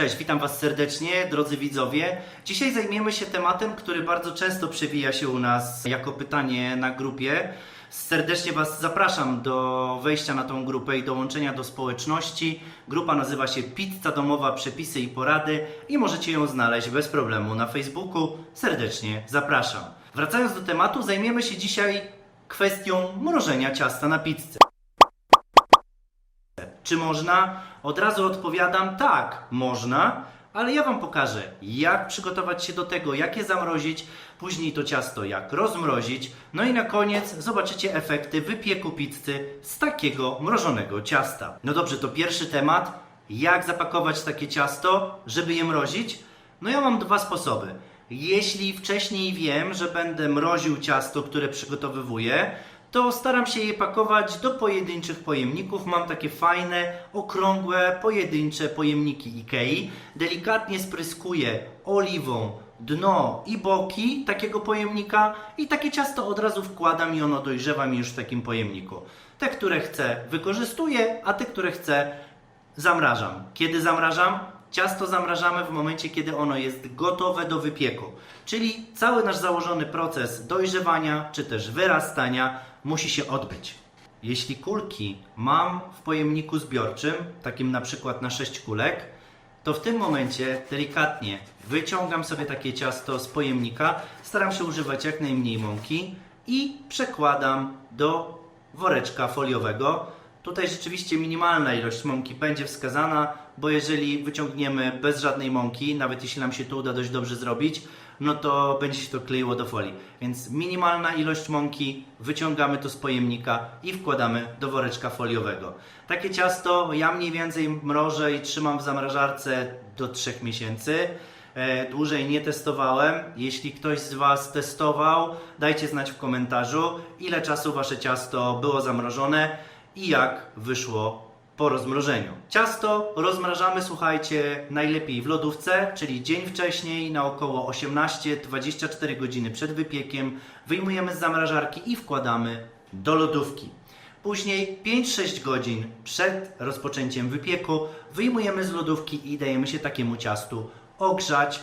Cześć, witam Was serdecznie, drodzy widzowie. Dzisiaj zajmiemy się tematem, który bardzo często przewija się u nas jako pytanie na grupie. Serdecznie Was zapraszam do wejścia na tą grupę i dołączenia do społeczności. Grupa nazywa się Pizza Domowa Przepisy i Porady i możecie ją znaleźć bez problemu na Facebooku. Serdecznie zapraszam. Wracając do tematu, zajmiemy się dzisiaj kwestią mrożenia ciasta na pizzę. Czy można? Od razu odpowiadam tak, można, ale ja Wam pokażę, jak przygotować się do tego, jak je zamrozić, później to ciasto jak rozmrozić, no i na koniec zobaczycie efekty wypieku pizzy z takiego mrożonego ciasta. No dobrze, to pierwszy temat, jak zapakować takie ciasto, żeby je mrozić? No ja mam dwa sposoby. Jeśli wcześniej wiem, że będę mroził ciasto, które przygotowywuję, to staram się je pakować do pojedynczych pojemników. Mam takie fajne, okrągłe, pojedyncze pojemniki Ikei. Delikatnie spryskuję oliwą dno i boki takiego pojemnika i takie ciasto od razu wkładam i ono dojrzewa mi już w takim pojemniku. Te, które chcę, wykorzystuję, a te, które chcę, zamrażam. Kiedy zamrażam? Ciasto zamrażamy w momencie, kiedy ono jest gotowe do wypieku. Czyli cały nasz założony proces dojrzewania czy też wyrastania musi się odbyć. Jeśli kulki mam w pojemniku zbiorczym, takim na przykład na 6 kulek, to w tym momencie delikatnie wyciągam sobie takie ciasto z pojemnika, staram się używać jak najmniej mąki i przekładam do woreczka foliowego. Tutaj rzeczywiście minimalna ilość mąki będzie wskazana, bo jeżeli wyciągniemy bez żadnej mąki, nawet jeśli nam się to uda dość dobrze zrobić, no to będzie się to kleiło do folii. Więc minimalna ilość mąki, wyciągamy to z pojemnika i wkładamy do woreczka foliowego. Takie ciasto ja mniej więcej mrożę i trzymam w zamrażarce do 3 miesięcy. E, Dłużej nie testowałem. Jeśli ktoś z Was testował, dajcie znać w komentarzu, ile czasu Wasze ciasto było zamrożone i jak wyszło po rozmrożeniu. Ciasto rozmrażamy, słuchajcie, najlepiej w lodówce, czyli dzień wcześniej, na około 18-24 godziny przed wypiekiem. Wyjmujemy z zamrażarki i wkładamy do lodówki. Później 5-6 godzin przed rozpoczęciem wypieku wyjmujemy z lodówki i dajemy się takiemu ciastu ogrzać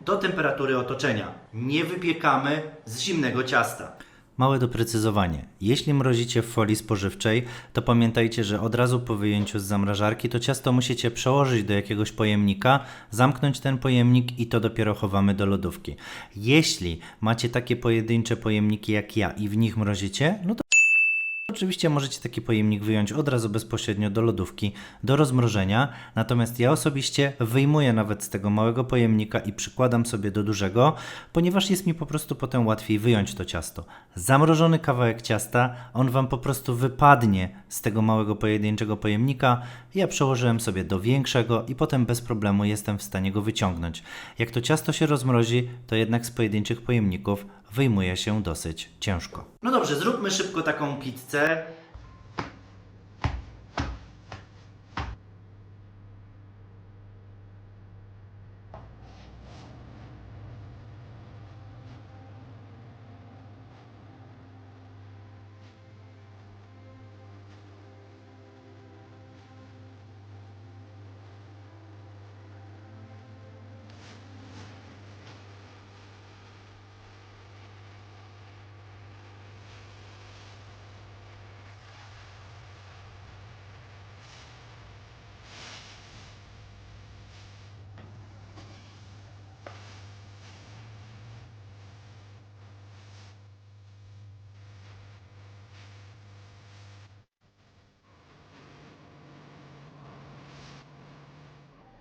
do temperatury otoczenia. Nie wypiekamy z zimnego ciasta. Małe doprecyzowanie. Jeśli mrozicie w folii spożywczej, to pamiętajcie, że od razu po wyjęciu z zamrażarki to ciasto musicie przełożyć do jakiegoś pojemnika, zamknąć ten pojemnik i to dopiero chowamy do lodówki. Jeśli macie takie pojedyncze pojemniki jak ja i w nich mrozicie, no to Oczywiście możecie taki pojemnik wyjąć od razu bezpośrednio do lodówki, do rozmrożenia, natomiast ja osobiście wyjmuję nawet z tego małego pojemnika i przykładam sobie do dużego, ponieważ jest mi po prostu potem łatwiej wyjąć to ciasto. Zamrożony kawałek ciasta, on Wam po prostu wypadnie z tego małego pojedynczego pojemnika, ja przełożyłem sobie do większego i potem bez problemu jestem w stanie go wyciągnąć. Jak to ciasto się rozmrozi, to jednak z pojedynczych pojemników wyjmuje się dosyć ciężko. No dobrze, zróbmy szybko taką pizzę.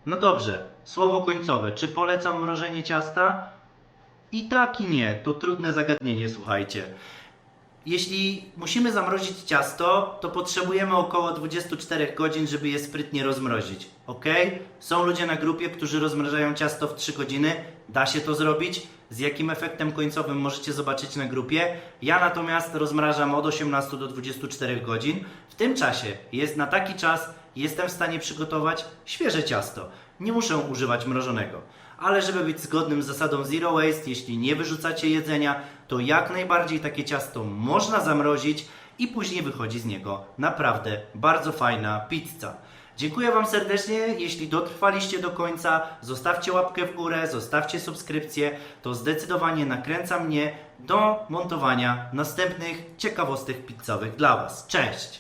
No dobrze, słowo końcowe. Czy polecam mrożenie ciasta? I tak i nie. To trudne zagadnienie, słuchajcie. Jeśli musimy zamrozić ciasto, to potrzebujemy około 24 godzin, żeby je sprytnie rozmrozić. Ok? Są ludzie na grupie, którzy rozmrażają ciasto w 3 godziny. Da się to zrobić. Z jakim efektem końcowym możecie zobaczyć na grupie. Ja natomiast rozmrażam od 18 do 24 godzin. W tym czasie jest na taki czas, jestem w stanie przygotować świeże ciasto. Nie muszę używać mrożonego. Ale żeby być zgodnym z zasadą zero waste, jeśli nie wyrzucacie jedzenia, to jak najbardziej takie ciasto można zamrozić i później wychodzi z niego naprawdę bardzo fajna pizza. Dziękuję Wam serdecznie, jeśli dotrwaliście do końca, zostawcie łapkę w górę, zostawcie subskrypcję, to zdecydowanie nakręca mnie do montowania następnych ciekawostek pizzowych dla Was. Cześć!